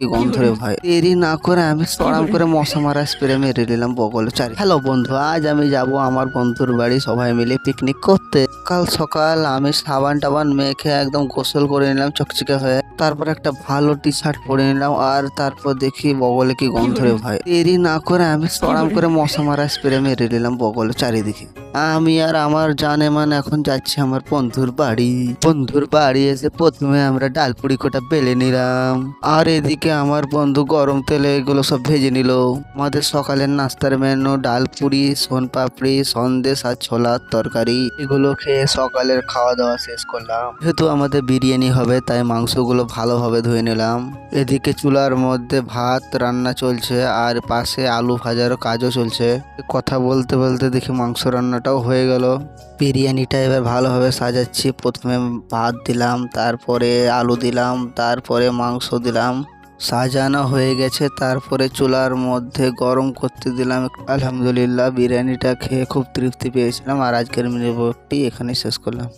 কি গন্ধ ভাই? দেরি না করে আমি সরাম করে মশা মারা স্প্রে মেরে নিলাম বগলে চারি। হ্যালো বন্ধু, আজ আমি যাব আমার বন্ধুর বাড়ি, সবাই মিলে পিকনিক করতে। কাল সকাল আমি সাবান টাবান মেখে একদম গোসল করে নিলাম চকচকে হয়ে। তারপর একটা ভালো টি শার্ট পরে নিলাম আর তারপর দেখি বগলে কি গন্ধ রে ভাই। দেরি না করে আমি সরাম করে মশা মারা স্প্রে মেরে নিলাম বগলে চারিদিকে। আমি আর আমার জানে মানে এখন যাচ্ছি আমার বন্ধুর বাড়ি। বন্ধুর বাড়ি এসে প্রথমে আমরা ডালপুরি কোটা বেলে নিলাম। আর এদিকে আমার বন্ধু গরম তেলে এগুলো সব ভেজে নিল। আমাদের সকালের নাস্তার মেনু ডাল পুরি সোন পাপড়ি সন্দেশ আর ছোলার তরকারি। এগুলো খেয়ে সকালের খাওয়া দাওয়া শেষ করলাম। যেহেতু আমাদের বিরিয়ানি হবে, তাই মাংসগুলো ভালোভাবে ধুয়ে নিলাম। এদিকে চুলার মধ্যে ভাত রান্না চলছে, আর পাশে আলু ভাজারও কাজও চলছে। কথা বলতে বলতে দেখি মাংস রান্নাটাও হয়ে গেল। বিরিয়ানিটা এবার ভালোভাবে সাজাচ্ছি। প্রথমে ভাত দিলাম, তারপরে আলু দিলাম, তারপরে মাংস দিলাম। সাজানো হয়ে গেছে, তারপরে চুলার মধ্যে গরম করতে দিলাম। আলহামদুলিল্লাহ, বিরিয়ানিটা খেয়ে খুব তৃপ্তি পেয়েছিলাম আর আজকের মিনিটি এখানে শেষ করলাম।